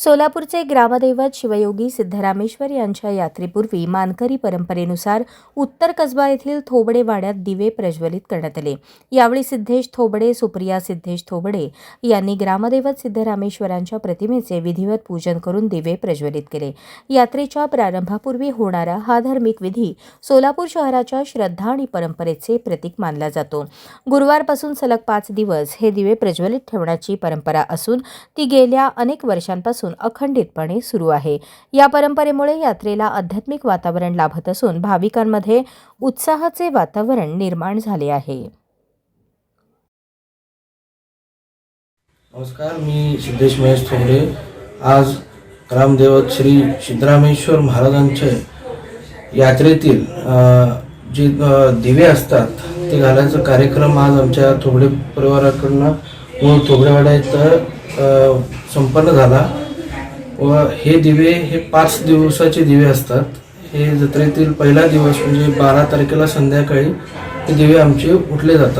सोलापूरचे ग्रामदैवत शिवयोगी सिद्धरामेश्वर यांच्या यात्रेपूर्वी मानकरी परंपरेनुसार उत्तर कसबा येथील थोबडे वाड्यात दिवे प्रज्वलित करण्यात आले. यावेळी सिद्धेश थोबडे सुप्रिया सिद्धेश थोबडे यांनी ग्रामदैवत सिद्धरामेश्वरांच्या प्रतिमेचे विधिवत पूजन करून दिवे प्रज्वलित केले. यात्रेच्या प्रारंभापूर्वी होणारा हा धार्मिक विधी सोलापूर शहराच्या श्रद्धा आणि परंपरेचे प्रतीक मानला जातो. गुरुवारपासून सलग पाच दिवस हे दिवे प्रज्वलित ठेवण्याची परंपरा असून ती गेल्या अनेक वर्षांपासून अखंडितपणे सुरू आहे. या परंपरेमुळे यात्रेला आध्यात्मिक वातावरण लाभत असून भाविकांमध्ये उत्साहाचे वातावरण निर्माण झाले आहे. नमस्कार मी सिद्धेश महेश थोबडे आज रामदेवत श्री सिद्धरामेश्वर महाराजांचे यात्रेतील जे दिवे असतात ते घालायचा कार्यक्रम आज आमच्या थोबडे परिवाराकडनं व थोबडेवाड्यात संपन्न झाला. व हे दिवे हे पाच दिवसाचे दिवे असतात. हे जत्रेतील पहिला दिवस म्हणजे बारा तारखेला संध्याकाळी हे दिवे आमचे उठले जातात.